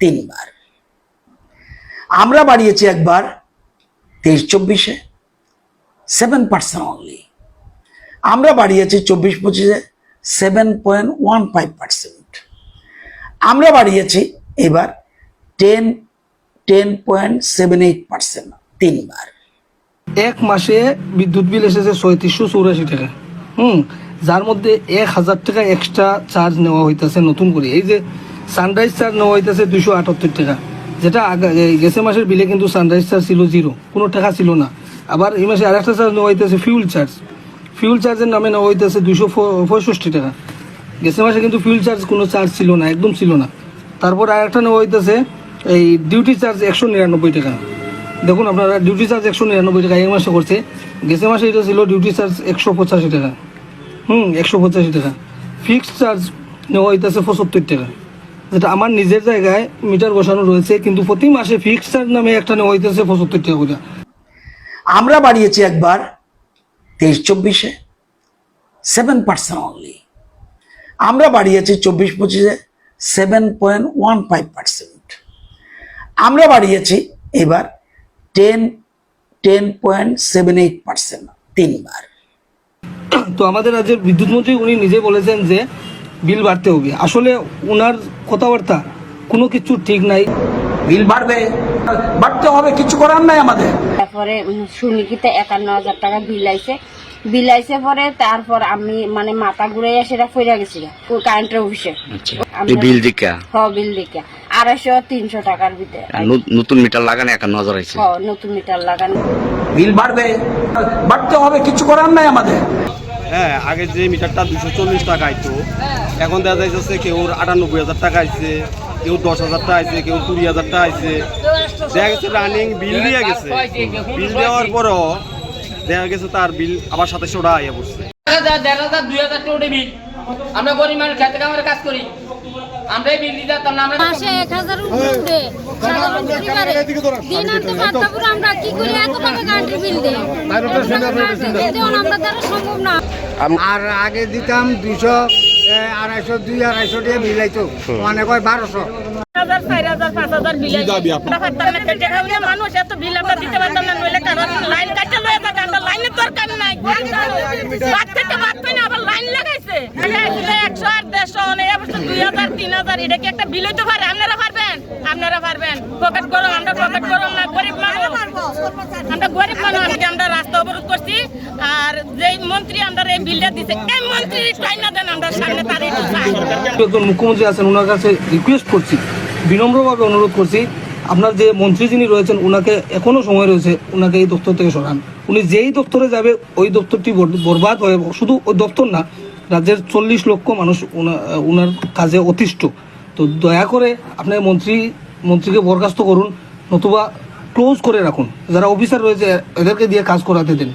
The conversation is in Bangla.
তিনবার। আমরা বাড়িয়েছি একবার তেইশ চব্বিশে সেভেন পার্সেন্ট অনলি আমরা বাড়িয়েছি চব্বিশ পঁচিশে seven point one five percent আমরা বাড়িয়েছি এবার ten ten point seven eight percent তিনবার। এক মাসে বিদ্যুৎ বিল এসেছে ছয়ত্রিশশো চৌরাশি টাকা। হুম, যার মধ্যে এক হাজার টাকা এক্সট্রা চার্জ নেওয়া হইতেছে নতুন করে। এই যে সানরাইজ চার্জ নেওয়া হইতেছে দুশো আটাত্তর টাকা। যেটা গেছে মাসের বিলে কিন্তু সানরাইজ চার্জ ছিল জিরো কোনো টাকা ছিল না। আবার এই মাসে আরেকটা চার্জ নেওয়া হইতেছে ফিউল চার্জ ফিউল চার্জের নামে নেওয়া হইতেছে দুশো পঁয়ষট্টি টাকা। গেছে মাসে কিন্তু ফিউল চার্জ কোনো চার্জ ছিল না, একদম ছিল না। তারপর আরেকটা নেওয়া হইতেছে এই ডিউটি চার্জ একশো নিরানব্বই টাকা। দেখুন আপনারা ডিউটি চার্জ একশো নিরানব্বই টাকা এই মাসে করছে। গেছে মাসে এটা ছিল ডিউটি চার্জ একশো পঁচাশি টাকা। হুম, একশো পঁচাশি টাকা। ফিক্সড চার্জ নেওয়া হইতেছে পঁচাত্তর টাকা। যেটা আমার নিজের জায়গায় মিটার বসানো রয়েছে কিন্তু প্রতি মাসে ফিক্সড চার্জ নামে একটা নেওয়া হইতেছে পঁচাত্তর টাকা করে। আমরা বাড়িয়েছি একবার তেইশ চব্বিশে সেভেন পার্সেন্ট অনলি আমরা বাড়িয়েছি চব্বিশ পঁচিশে seven point one five percent আমরা বাড়িয়েছি এবার ten ten point seven eight percent তিনবার। তো আমাদের রাজ্যের বিদ্যুৎ মন্ত্রী উনি নিজে বলেছেন যে বিল বাড়তে হবে। আসলে ওনার কথাবার্তা কোনো কিছু ঠিক নাই। বিল বাড়বে? বাড়তে হবে কিছু করার নাই আমাদের। তারপরে সুনিকিতে একান্ন হাজার টাকা বিল আইছে। বিল আইছে পরে তারপর আমি মানে মাথা ঘুরে সেটা ফিরে গেছি কারেন্টের অফিসে। এই বিল দিকা? হ বিল দেখে আড়াইশো তিনশো টাকার ভিতরে নতুন মিটার লাগানো একান্ন হাজার হ নতুন মিটার লাগানো। বিল বাড়বে? বাড়তে হবে কিছু করার নাই আমাদের। হ্যাঁ আগে যে মিটারটা দুশো চল্লিশ টাকা আইতো, এখন দেখা যাইতেছে কেউ আটানব্বই হাজার টাকা আইছে, কেউ দশ হাজার টাকা আইছে, কেউ কুড়ি হাজার টাকা আইছে। দেখা গেছে রানিং বিল দিয়ে গেছে। বিল দেওয়ার পরও দেখা গেছে তার বিল আবার সাথে টাকা আইয়া পড়ছে। দেড় হাজার দুই হাজার টাকা বিল আমরা গরিব মানুষ, খেতে কাজ করি। আমরা এই বিল দিতে পারতাম না আমরা মাসে এক হাজার সাধারণ পরিবারে দিন আনতে পারতাম আমরা কি করে? এত টাকা কারেন্টের বিল দেয় আমরা দ্বারা সম্ভব না। আর আগে দিতাম দুইশো আড়াইশো দুই আড়াইশো দিয়ে মিলাইতো। মানে কয় বারোশো। হাজার চার হাজার পাঁচ হাজার বিল আমরা মানুষ এত বিল দিতে পারতাম না নইলে কারণ লাইন কাটতে লয়ে লাইনের দরকার নাই বাদ থেকে বাদ পাই না আবার লাইন লাগাইছে আগে আসলে একশো আর দেড়শো অনেক অবস্থা দুই হাজার তিন হাজার এটা কি একটা বিল হইতে পারে আপনারা পারবেন? আপনারা পারবেন। পকেট গরম আমরা পকেট গরম না গরিব মানুষ। আমরা গরিব মানুষ আজকে আমরা রাস্তা অবরোধ করছি। আর যেই মন্ত্রী আমরা এই বিলটা দিছে এই মন্ত্রী টাইম না দেন আমরা সামনে তার একটু একজন মুখ্যমন্ত্রী আছেন ওনার কাছে রিকোয়েস্ট করছি বিনম্রভাবে অনুরোধ করছি আপনার যে মন্ত্রী যিনি রয়েছেন ওনাকে এখনও সময় রয়েছে ওনাকে এই দপ্তর থেকে সরান। উনি যেই দপ্তরে যাবে ওই দপ্তরটি বরবাদ হয়ে শুধু ওই দপ্তর না রাজ্যের চল্লিশ লক্ষ মানুষ ওনা- ওনার কাজে অতিষ্ঠ। তো দয়া করে আপনার মন্ত্রী, মন্ত্রীকে বরখাস্ত করুন, নতুবা ক্লোজ করে রাখুন। যারা অফিসার রয়েছে, এদেরকে দিয়ে কাজ করাতে দিন।